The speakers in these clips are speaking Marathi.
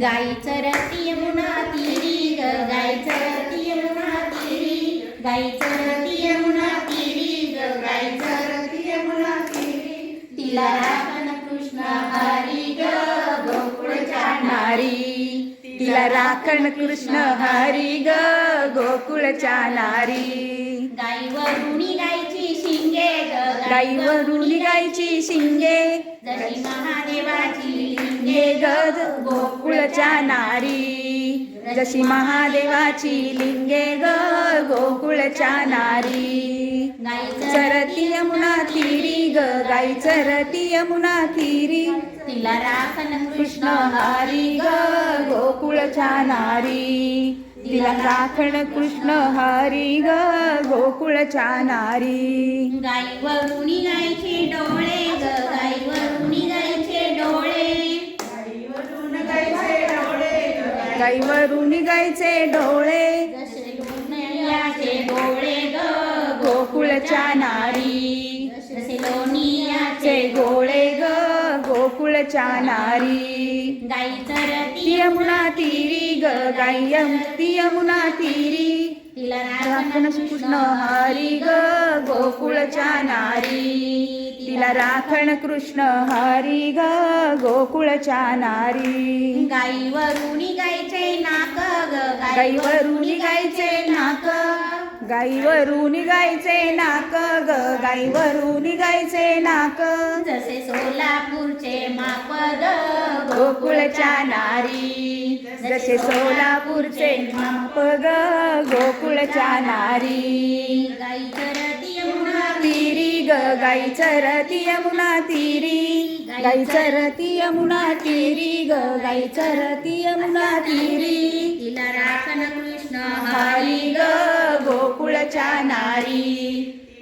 गाई चरती यमुना तिरी ग गाई चरती यमुना तिरी गाई चरती यमुना तिरी ग गाई चरती यमुना तिरी. तिला राखण कृष्ण हरी ग गोकुळ नारी. तिला राखण कृष्ण हरी ग गोकुळ नारी. गाई वरुणी गाईवरून गायची शिंगे जशी महादेवाची लिंगे गज गोकुळच्या नारी. जशी महादेवाची लिंगे ग गोकुळच्या नारी. चरती यमुना तिरी ग गाई चरती यमुना तिरी तिला राखन कृष्ण हरी ग गोकुळच्या नारी. तिला राखण कृष्ण हरी ग गोकुळच्या नारी गाईवरुणी गायचे डोळे ग गाईवरुणी गायचे डोळे. गाईवरून गायचे डोळे ग गोकुळच्या नारी लोणियाचे गोळे ग गोकुळच्या नारी. गाई चरती ती यमुना तीरी ग गाई यम ती यमुना तीरी. तिला राखण कृष्ण हरी ग गोकुळच्या नारी. तिला राखण कृष्ण हरी ग गोकुळच्या नारी. गाईवरुणी गायचे नाक ग गाईवरून गायचे नाक. गाईवरून गायचे नाक ग गाईवरून गायचे नाक. जसे सोलापूरचे माप ग गोकुळच्या नारी. जसे सोलापूरचे माप ग गोकुळच्या नारी. गाई तीरी ग गाई चरती यमुना तीरी. गाई चरती यमुना तीरी ग गाई चरती यमुना तीरी. तिला राखण कृष्ण हरी ग गोकुळच्या नारी.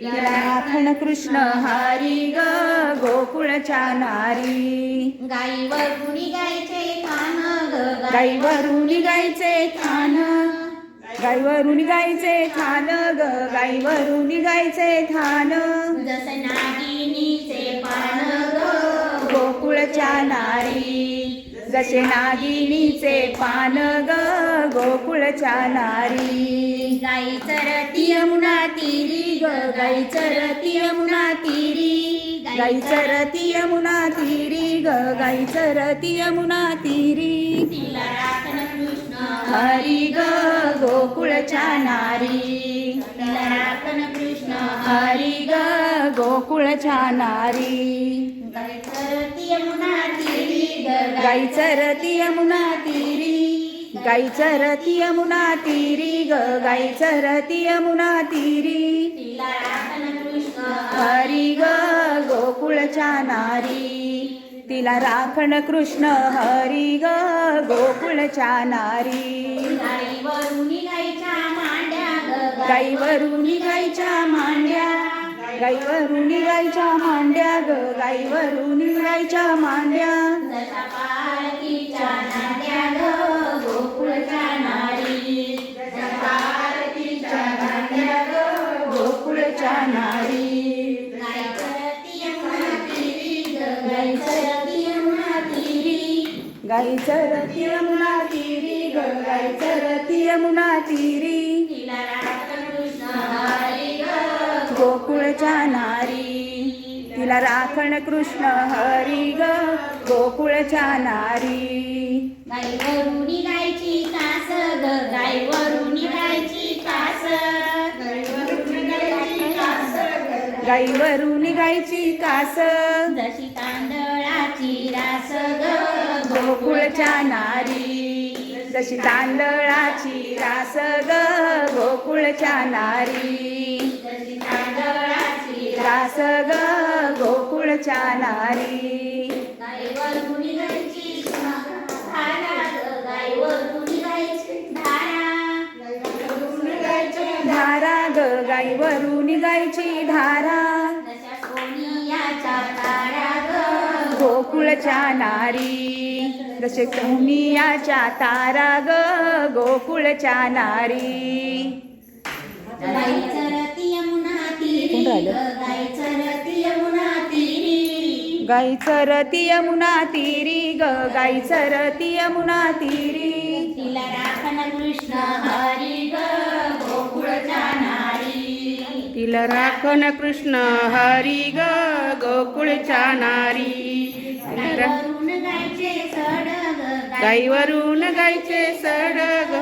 तिला राखण कृष्ण हरी ग गोकुळच्या नारी. गाईवरुणी गायचे कान ग गाईवरून गायचे खान गाईवरून गायचे खान ग गाईवरून गायचे खान जसे नागिनीचे पान ग. गोकुळच्या नारी जसे नागिनीचे पान ग गोकुळच्या नारी. गाई चरती यमुना तीरी ग गाई चरती यमुना तीरी. गाई चरती यमुना तीरी ग गाई चरती यमुना तीरी. तिला हरी ग गोकुळच्या नारी. कृष्ण. हरी ग गोकुळच्या नारी. गाई चरती यमुना तिरी ग गाई चरती यमुना तीरी. गाई चरती यमुना तीरी ग गाई चरती यमुना तीरी तिला राखण कृष्ण हरी ग गोकुळच्या नारी. गाईवरुणी गाईच्या मांड्या ग गाईवरून गाईच्या मांड्या. गाईवरून गाईच्या मांड्या ग गाईवरून गाईच्या मांड्या. गाई चरती यमुना तीरी ग गाई चरती यमुना तीरी. गोकुळच्या नारी तिला राखण कृष्ण हरी ग. गोकुळच्या नारी गाईवरुणी गायची कास ग गायची कास गाईवरुणी गायची कास गाईवरून गायची कास जशी तांदळाची रास ग गोकुळच्या नारी जशी तांदळाची रास ग गोकुळच्या नारी. रास ग गोकुळच्या नारी. धारा ग गाईवरून गायची धारा. गोकुळच्या नारी. जसे सोनियाच्या तारा ग गोकुळच्या नारी. गाई चरती यमुना तिरी? ग गाई चरती यमुना तिरी. गाई चरती यमुना तीरी ग गाई चरती यमुना तीरी. तिला राखण कृष्ण हरी ग. तिला राखण कृष्ण हरी ग गोकुळच्या नारी वरून गायचे सडग गाईवरून गायचे सडग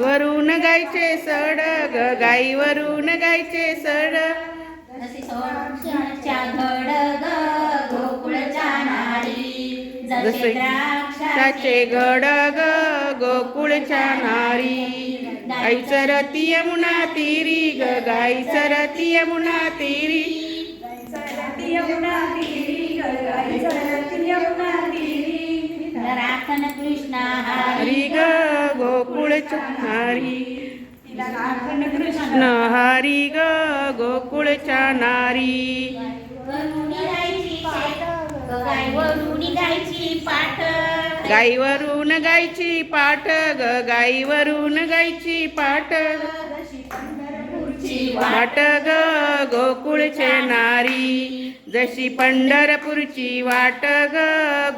वरून गायचे सडग गाईवरून गायचे सडग जसे सोडच्या घडग गोकुळच्या नारी गाई चरती यमुना तीरी ग गाई चरती यमुना तीरी. यमुना तीरी ग गाई कृष्ण हरी हरी ग गोकुळच्या नारी कृष्ण हरी ग गोकुळच्या नारी वरून गायची पाठ. गाईवरून गायची पाठ ग गाईवरून गायची पाठ. वाट ग गोकुळचे नारी. जशी पंढरपूरची वाट ग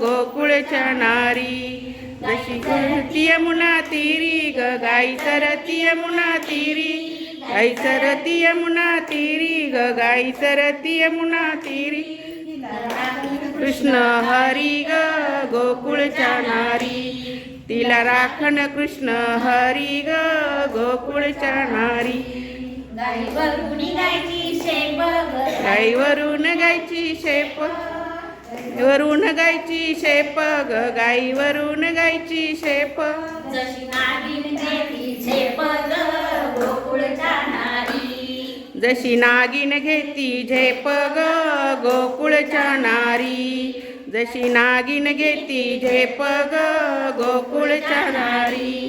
गोकुळच्या नारी. जशी चरती यमुना तिरी ग गाई सरतीय यमुना तिरी गाई सरतीय यमुना तिरी ग गाई चरती यमुना तिरी कृष्ण हरी ग गोकुळच्या नारी तिला राखण कृष्ण हरी ग गोकुळच्या नारी गाय वरून गायची शेप गाईवरून गायची शेप वरून गायची शेप ग गाईवरून गायची शेप जशी नागिन देवी शेप गोकुळच्या जशी नागिन घेती झेप ग गोकुळच्या नारी जशी नागिन घेती झेप ग गोकुळच्या नारी